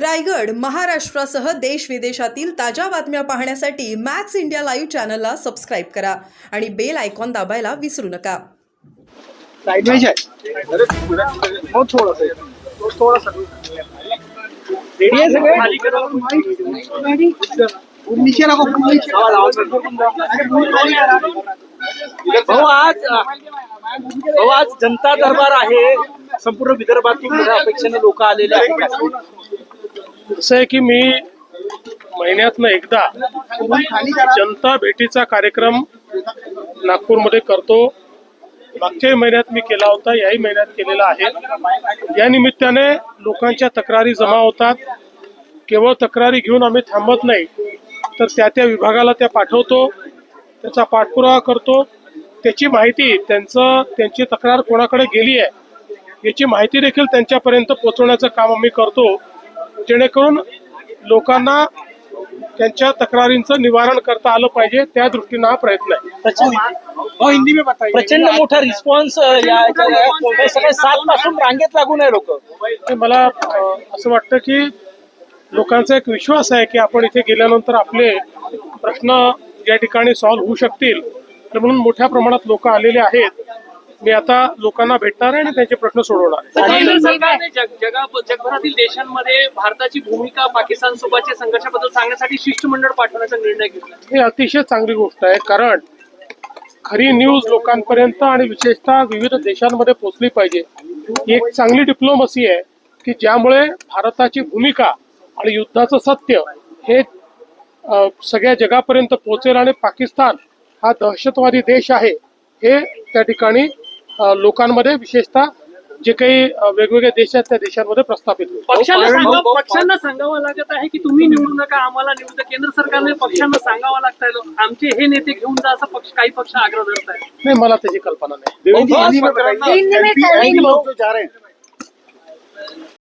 रायगड महाराष्ट्रासह देश विदेशातील ताज्या बातम्या पाहण्यासाठी मॅक्स इंडिया लाईव्ह चॅनलला सबस्क्राईब करा आणि बेल आयकॉन दाबायला विसरू नका. आज भाऊ आज जनता दरबार आहे. संपूर्ण विदर्भातून मोठ्या अपेक्षेने लोक आलेले आहेत. असं आहे की मी महिन्यातनं एकदा जनता भेटीचा कार्यक्रम नागपूरमध्ये करतो. मागच्याही महिन्यात मी केला होता याही महिन्यात केलेला आहे. या निमित्ताने लोकांच्या तक्रारी जमा होतात. केवळ तक्रारी घेऊन आम्ही थांबत नाही तर त्या त्या विभागाला त्या पाठवतो त्याचा पाठपुरावा करतो. त्याची माहिती त्यांचं त्यांची तक्रार कोणाकडे गेली आहे याची माहिती देखील त्यांच्यापर्यंत पोहोचवण्याचं काम आम्ही करतो. जेणेकरून लोकांना त्यांच्या तक्रारींचं निवारण करता आलं पाहिजे त्या दृष्टीनं हा प्रयत्न आहे. प्रचंड. वो हिंदी प्रचंड मोठा रिस्पॉन्स या हे सगळे सात पासून रांगेत लागून आहे लोक. मला अं, असं वाटतं की लोकांचा एक विश्वास आहे की आपण इथे गेल्यानंतर आपले प्रश्न या ठिकाणी सॉल्व्ह होऊ शकतील. तर म्हणून मोठ्या प्रमाणात लोक आलेले आहेत. मी आता लोकांना भेटणार आहे आणि त्यांचे प्रश्न सोडवणार आहे. केंद्र सरकारने जग जगा जगभरातील देशांमध्ये भारताची भूमिका पाकिस्तान सोबतच्या संघर्षाबद्दल सांगण्यासाठी शिष्टमंडळ पाठवण्याचा निर्णय घेतला. ही अतिशय चांगली गोष्ट आहे कारण खरी न्यूज लोकांपर्यंत आणि विशेषतः विविध देशांमध्ये पोहोचली पाहिजे. ही एक चांगली डिप्लोमसी आहे की ज्यामुळे भारताची भूमिका आणि युद्धाचं सत्य हे अ, सगळ्या जगापर्यंत पोहोचेल आणि पाकिस्तान हा दहशतवादी देश आहे हे त्या ठिकाणी लोकांमध्ये विशेषतः जे काही अ, वेगवेगळे देश आहेत त्या देशांमध्ये प्रस्थापित होईल. पक्षांना सांगा पक्षांना सांगावं लागत आहे की तुम्ही निवडू नका आम्हाला निवडू. केंद्र सरकारने पक्षांना सांगावं लागतंय. आमचे हे नेते घेऊन जा असं पक्ष काही पक्ष आग्रह धरत आहे नाही मला त्याची कल्पना नाही.